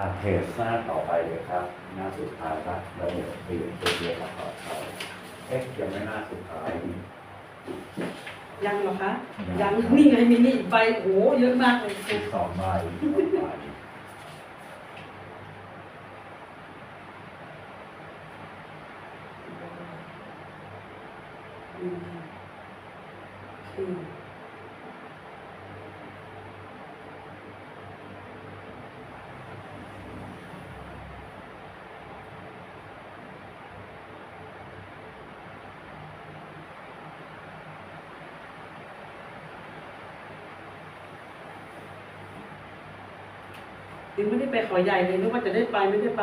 อ่าเพจหน้าต่อไปเลยครับ หน้าสุดท้ายครับแล้วเดี๋ยวเปลี่ยนตัวเดียวกับต่อไปเอ๊ะยังไม่หน้าสุดท้ายนี่ยังเหรอคะ ยัยังงนี่ไงมินิใบโอ้โหเยอะมากเลยอีกสองใบอีกสองใบอืมโอ ยังไม่ได้ไปเขาใหญ่เลยนึกว่าจะได้ไปไม่ได้ไป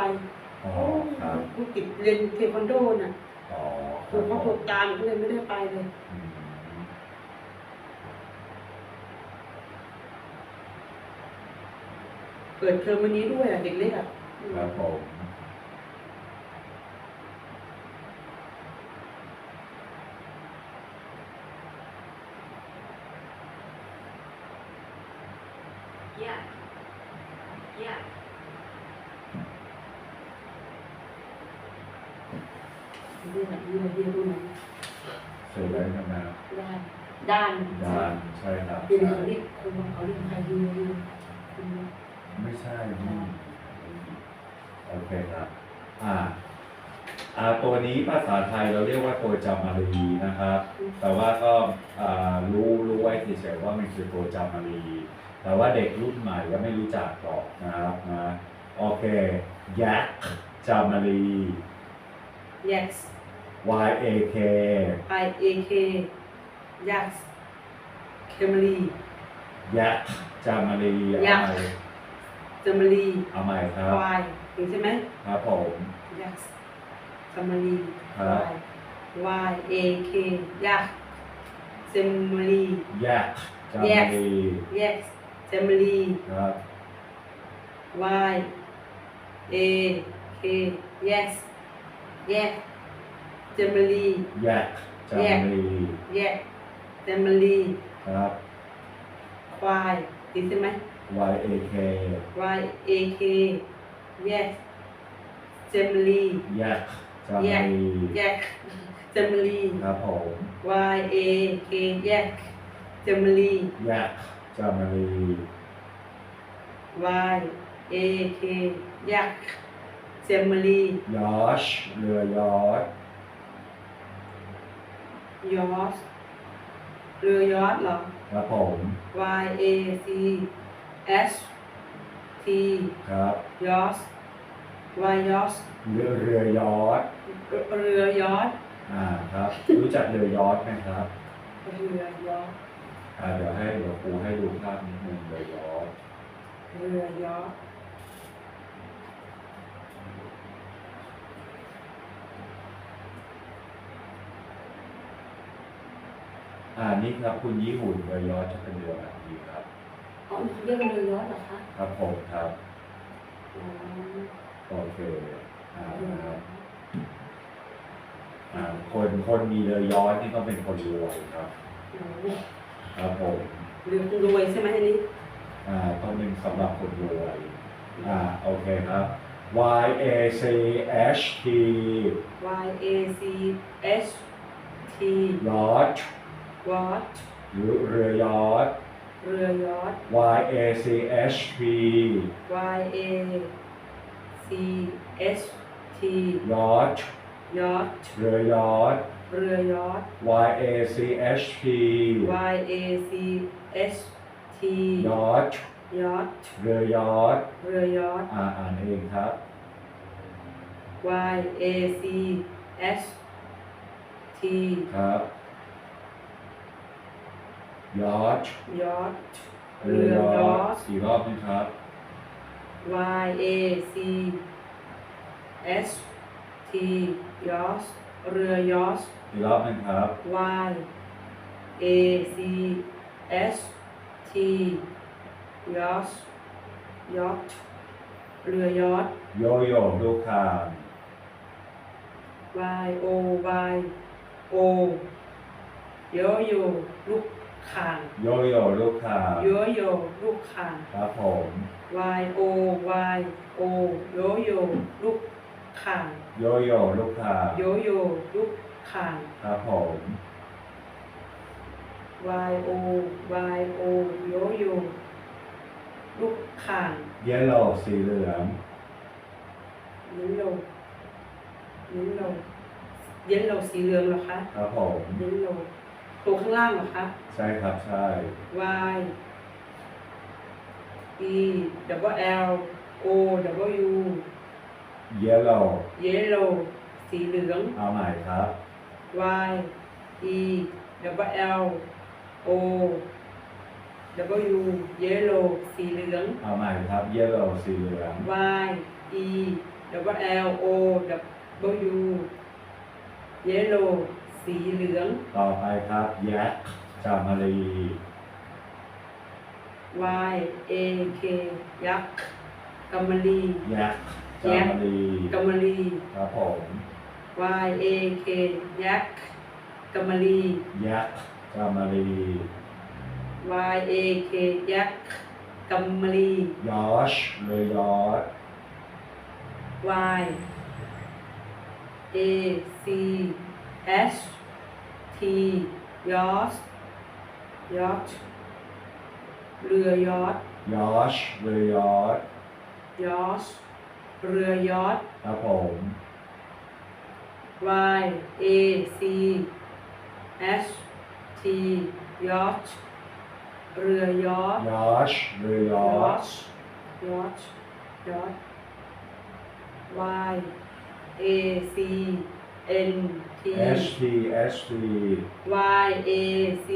อ๋อครับกูติดเรียนเทควันโดน่ะอ๋อคครูรับเขาผถูมกตามก็เลยไม่ได้ไปเลยอืมเปิดเทอมวันนี้ด้วยอะเด็กเล็กอะครับผม อยากอยาก เรียนแบบนี้เรียนรู้ไหมเสร็จแล้วใช่ไหมด้านด้านดานใช่ครับเป็นใช่เขาเรียกเขาเขาเรียกใครดีดีไม่ใช่นี่โอเคครับ อ่า อ่า ตัวนี้ภาษาไทยเราเรียกว่าตัวจามารีนะครับ แต่ว่าก็อ่ารู้รู้ไว้เฉยๆว่ามันคือตัวจามารีแต่ว่าเด็กรุ่นใหม่ก็ไม่รู้จักหรอกนะครับนะ โอเค ยักษ์จามารี yes Y A K I A K yes เคมรียักษ์จามารียัเอากษ์ใหม่จามรีเอาใหม่ครับควายเห็นใช่ไหมครับผม yes จามรี ครับ Y A K ยักษ์เซมรียักษ์จามารี yes เซมรีครับ Y A K yes yes เจมรียักษ์จามารี yes เจมรีครับ ควายดีใช่ไหม Y A K Y A K yes เจมรียักษ์จามารี yes เจมรีครับผม Y A K yes เจมรียักษ์จามารี Y A K yes เจมรียอชเรือยอช ยอสเรือยอสเหรอ ครับผม Y A C S T ครับยอส Y ยอสเรือเรือยอชเรือยอสอ่าครับ รู้จักเรือยอชไหมครับเรือยอสอ่าเดี๋ยวให้เดี๋ยวครูให้ดูภาพนิดนึงเรือยอชเรือยอส อ่านี่ครับคุณยี่หุ่นเรือยอชจะเป็นเรือแบบนี้ครับอ๋อเรียกว่าเรือยอสเหรอคะครับผมครับอ๋อโอเคอ่าครับอ่าคนคนมีเรือยอชนี่ต้องเป็นคนรวยครับ ครับผมเรือรวยใช่ไหมอันนี้อ่าต้องเป็นสำหรับคนรวยอ่าโอเคครับ Y A C H T Y A C H T ยอช ยอสหรือเรือยอชเรือยอส Y A C H P Y A C H T ยอชยอสเรือยอชเรือยอส Y A C H P Y A C H T ยอชยอสเรือยอชเรือยอสอ่าอ่านเองครับ Y A C S T ครับ ยอชยอสเรือยอชกี่รอบไหมครับ Y A C S T ยอสเรือยอสกี่รอบไหมครับ Y A C S T ยอสยอทเรือยอทโยโย่ลูกคาง Y O Y O โยโย่ลูก ข่าง โยโย่ลูกคางโยโย่ลูกข่างครับผม Y Y O Y O โยโย่ลูกข่างโยโย่ลูกค้าโยโย่ลูกข่าง ครับผม Y O Y O โยโย่ลูกข่าง เยลโล่สีเหลืองเยลโลเยลโลเยลโลสีเหลืองเหรอคะ ครับผมเยลโล ตัวข้างล่างเหรอคะใช่ครับใช่ Y E double L O W เยลโล่ yellow สีเหลือง เอาใหม่ครับ Y E double L O W yellow สีเหลือง เอาใหม่ครับเยลโล่สีเหลือง Y E double L O W yellow สีเหลือง ต่อไปครับ แยกจามารี Y A K ยักษ์กำมะลี แยกจามารีกำมะลี ครับผม Y A K ยักษ์กำมะลี แยกจามารี Y A K ยักษ์กำมะลี ยอชเลยยอช Y A C S T ยอชยอชเรือยอชยอชเลยยอชยอชเรือยอชครับผม Y A C S T ยอชเรือยอชยอชเลยยอชยอชยอช Y A C N T S T S T Y A C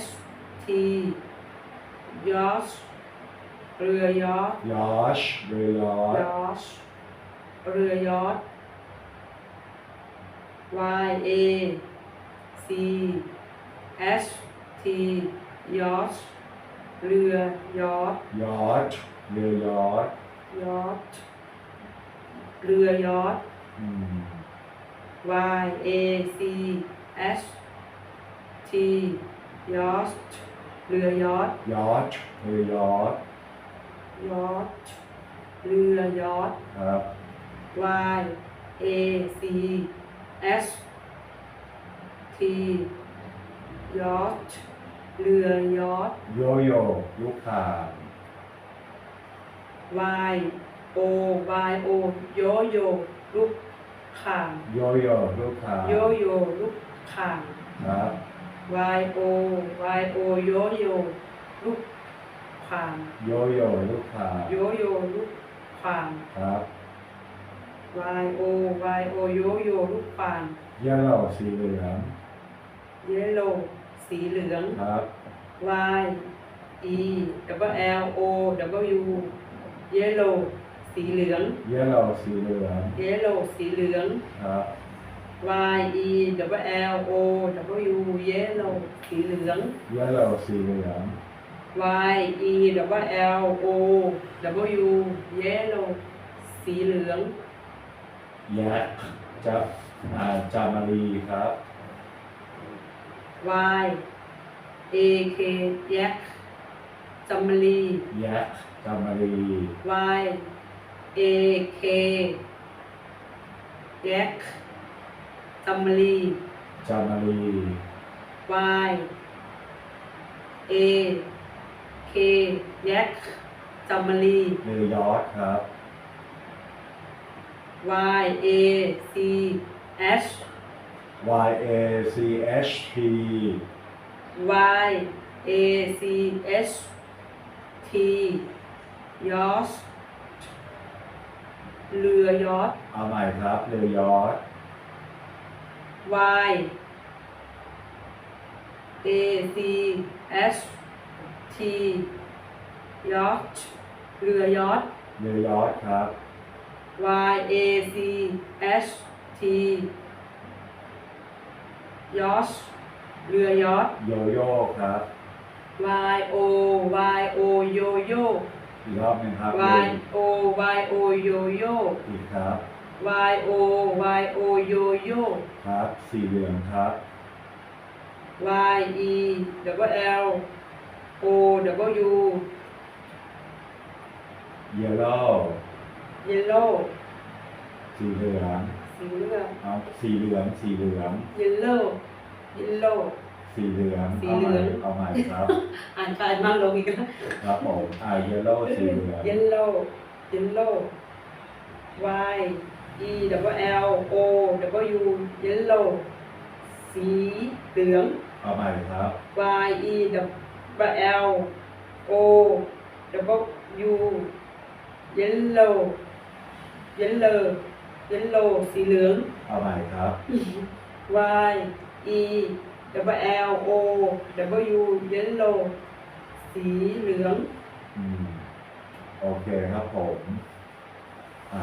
S T ยอชเรือยอชยอชเลยยอชยอชเรือยอช Y A C S T ยอชเรือยอชยอชเลยยอชยอชเรือยอชอืม Y A C S T ยอชเรือยอชยอชเลยยอชยอชเรือยอชครับ Y A C S T ยอชเรือยอชโยโย่ลูกข่าง Y O Y O โยโย่ลูก ข่าง โยโย่ลูกข่างโยโย่ลูกข่าง ครับ Y O Y O โยโย่ลูกข่าง โยโย่ลูกข่างโยโย่ลูกข่าง ครับ Y O Y O โยโย่ลูกข่าง เยลโล่สีเหลือง yellow สีเหลือง ครับ Y E double L O W yellow สีเหลืองเยลโล่สีเหลือง yellow สีเหลือง ครับ Y E double L O W yellow สีเหลืองเยลโล่สีเหลือง Y E double L O W yellow สีเหลือง แยกจะอ่าจามารีครับ Y A K แยกจัมลีแยกจามารี Y A K แยกจัมลีจามารี Y A K แยกจัมลีเรือยอชครับ Y A C S Y A C H T Y A C S T ยอช เรือยอชเอาใหม่ครับ เรือยอช Y A C S T ยอชเรือยอชเรือยอชครับ Y A C S T ยอชเรือยอชโยโย่ครับ Y O Y O โยโย่ อีกรอบหนึ่งครับ Y O Y O โยโย่อีกครับ Y O Y O โยโย่ครับสีเหลืองครับ Y E double L O W yellow yellow สีเหลืองสีเหลืองเอาสีเหลืองสีเหลือง yellow yellow สีเหลืองสีเอาเหใหลืม่องเอาใหม่ครับ อ่านไปมากลงอีกแล้ว ครับผมอ่า yellow สีเหลือง yellow yellow y e double l o w yellow สีเหลือง เอาใหม่ครับ y e double l o double u yellow yellow yellow สีเหลือง เอาใหม่ครับ y e double l o w yellow สีเหลือง อืม โอเคครับผม อ่า